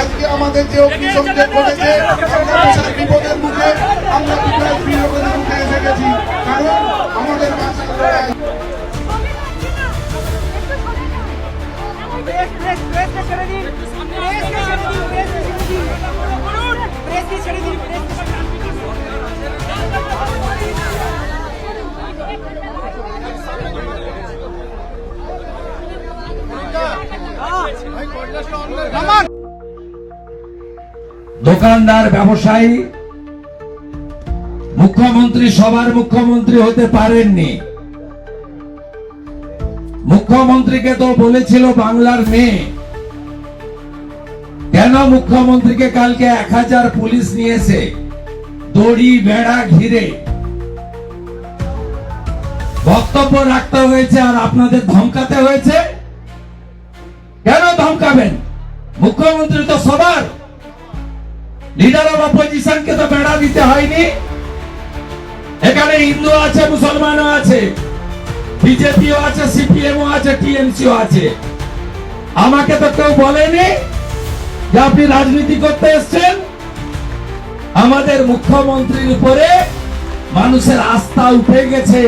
আজকে আমাদের যে অগ্নিসংযোগ ঘটেছে আমরা বিশাল বিপদের মুখে আমরা বিশাল বিপদের মুখে এসে গেছি। কারণ আমাদের বাঁচার লড়াই দোকানদার, ব্যবসায়ী, মুখ্যমন্ত্রী, সবার মুখ্যমন্ত্রী হতে পারেননি। মুখ্যমন্ত্রীকে তো বলেছিল বাংলার মেয়ে। কেন মুখ্যমন্ত্রীকে কালকে এক হাজার পুলিশ নিয়েছে? দড়ি, বেড়া ঘিরে। বক্তব্য রাখতে হয়েছে আর আপনাদের ধমকাতে হয়েছে? কেন ধমকাবেন? মুখ্যমন্ত্রী তো সবার। লিডার অফ অপোজিশনকে তো বেড়া দিতে হয়নি। এখানে হিন্দু আছে, মুসলমানও আছে, বিজেপিও আছে, সিপিএমও আছে, টিএমসিও আছে। আমাকে তো কেউ বলেনি যে আপনি রাজনীতি করতে এসছেন। আমাদের মুখ্যমন্ত্রীর উপরে মানুষের আস্থা উঠে গেছে।